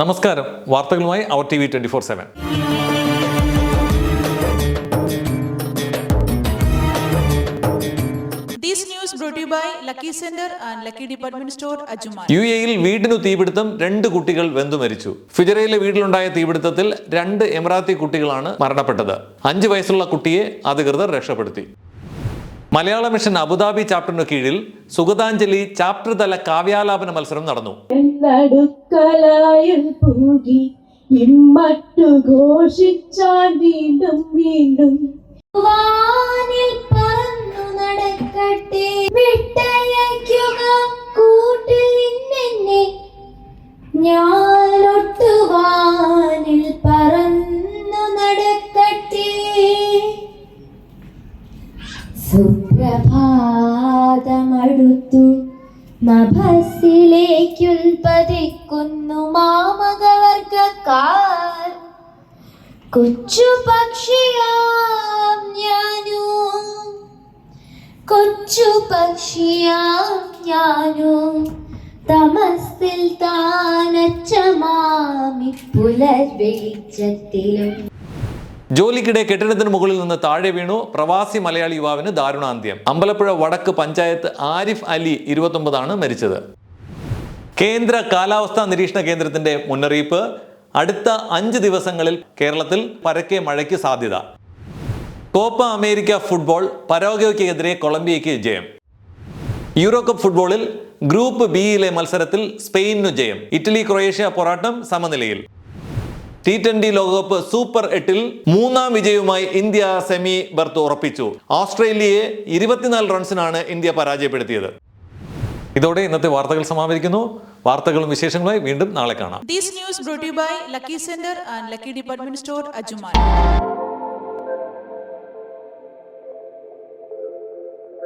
നമസ്കാരം. വാർത്തകളുമായി അവർ T V twenty four seven. U എയിൽ വീടിനു തീപിടുത്തം രണ്ട് കുട്ടികൾ വെന്തു മരിച്ചു. ഫിജറയിലെ വീട്ടിലുണ്ടായ തീപിടുത്തത്തിൽ രണ്ട് എമിറാത്തി കുട്ടികളാണ് മരണപ്പെട്ടത്. അഞ്ചു വയസ്സുള്ള കുട്ടിയെ അധികൃതർ രക്ഷപ്പെടുത്തി. മലയാള മിഷൻ അബുദാബി ചാപ്റ്ററിന് കീഴിൽ സുഗതാഞ്ജലി ചാപ്റ്റർ തല കാവ്യാലാപന മത്സരം നടന്നു. ഇമ്മട്ടു ഘോഷിച്ചാൻ വീണ്ടും വീണ്ടും. വാനിൽ പറന്നു നടക്കട്ടെ വിട്ടയക്കുക കൂട്ടിൽ ഞാൻ വാനിൽ സുപ്രഭാതമടുത്തു. നഭസിലേക്കുൽപതിക്കുന്നു മാമകവർഗക്കാർ. കൊച്ചു പക്ഷിയാം ഞാനു. കൊച്ചു പക്ഷിയാം ഞാനു. തമസിൽ താനച്ച മാമി പുലർ വെളിച്ചത്തിലും ജോലിക്കിടെ കെട്ടിടത്തിന് മുകളിൽ നിന്ന് താഴെ വീണു പ്രവാസി മലയാളി യുവാവിന് ദാരുണാന്ത്യം. അമ്പലപ്പുഴ വടക്ക് പഞ്ചായത്ത് ആരിഫ് അലി ഇരുപത്തൊമ്പതാണ് മരിച്ചത്. കേന്ദ്ര കാലാവസ്ഥാ നിരീക്ഷണ കേന്ദ്രത്തിന്റെ മുന്നറിയിപ്പ് അടുത്ത അഞ്ച് ദിവസങ്ങളിൽ കേരളത്തിൽ പരക്കെ മഴയ്ക്ക് സാധ്യത. കോപ്പ അമേരിക്ക ഫുട്ബോൾ പരോഗോയ്ക്കെതിരെ കൊളംബിയയ്ക്ക് ജയം. യൂറോ കപ്പ് ഫുട്ബോളിൽ ഗ്രൂപ്പ് ബിയിലെ മത്സരത്തിൽ സ്പെയിനു ജയം. ഇറ്റലി ക്രൊയേഷ്യ പോരാട്ടം സമനിലയിൽ. ടി ട്വന്റി ലോകകപ്പ് സൂപ്പർ എട്ടിൽ മൂന്നാം വിജയവുമായി ഇന്ത്യ സെമി ബർത്ത് ഉറപ്പിച്ചു. ഓസ്ട്രേലിയയെ ഇരുപത്തിനാല് റൺസിനാണ് ഇന്ത്യ പരാജയപ്പെടുത്തിയത്. ഇതോടെ ഇന്നത്തെ വാർത്തകൾ സമാപിക്കുന്നു. വാർത്തകളും വിശേഷങ്ങളുമായി വീണ്ടും നാളെ കാണാം. To you by Lucky Center and Lucky Department Store, Ajuman.